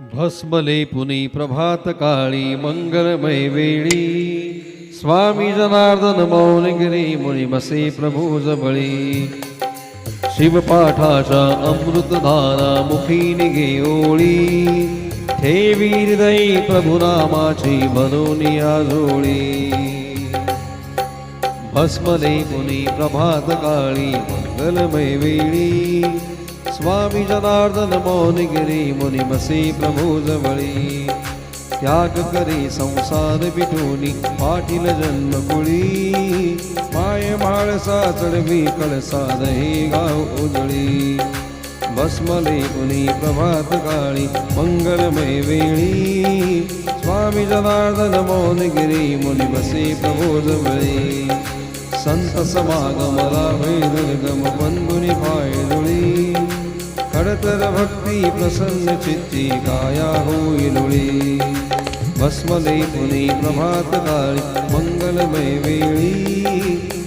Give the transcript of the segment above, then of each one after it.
भस्मले पुनी प्रभात काळी, मंगलमय वेळी. स्वामी जनार्दन मौनगिरी मुनी बसे प्रभू जवळी. शिवपाठाच्या अमृतधारा मुखी निघे ओळी. ठेवी हृदयी प्रभुनामाची बनवून आजोळी. भस्मले मुनी प्रभात काळी, मंगलमय वेळी. स्वामी जनार्दन मौनगिरी मुनी बसे प्रभू जवळी. त्याग करी संसार बिटोनी, पाटील जन्म कुळी. माय माळसा चढवी कळसा दही गाव उजळी. भस्मले मुनी प्रभात काळी, मंगलमय वेळी. स्वामी जनार्दन मौनगिरी मुनी बसे प्रभू जवळी. संत समागमला दुर्गम बंधुनी पायदुळी खडतर भक्ति प्रसन्न चित्ती गाया होईलुळी भस्मले पुनी प्रभात काळी, मंगलमय वेळी।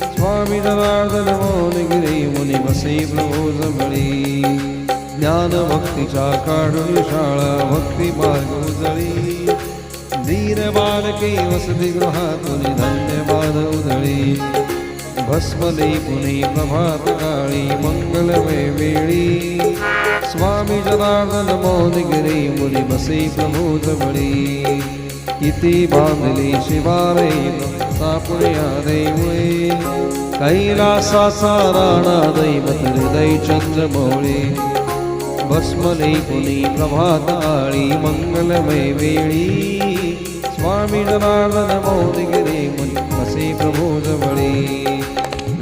स्वामी जनार्दन मौनगिरी मुनि बसे प्रभो जवळी ज्ञान भक्तीच्या काढून शाळा, भक्ती मार्ग उजळी। धीर बालके वसती गृहातून धन्यवाद उधळी। भस्मले प्रभात काळी, मंगलमय वेळी। जनार्दन मौनगिरी मुली बसे प्रभू जवळी किती बांधली शिवारे सापुण्या देवळे कैलासाचा राणा दैवत हृदय भस्मले पुनी प्रभात आळी मंगलमय वेळी स्वामी जनार्दन मौनगिरी मुनी बसे प्रभू जवळी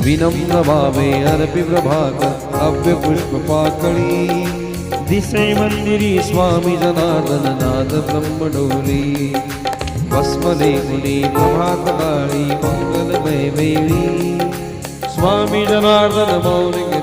विनम्र भावे अर्पि प्रभात अव्य पुष्प पाकळी दिसे मंदिरी स्वामी जनार्दन नाद ब्रह्मडोली। भस्मले मुनी प्रभात काळी मंगलमय वेळी स्वामी जनार्दन मौनगिरी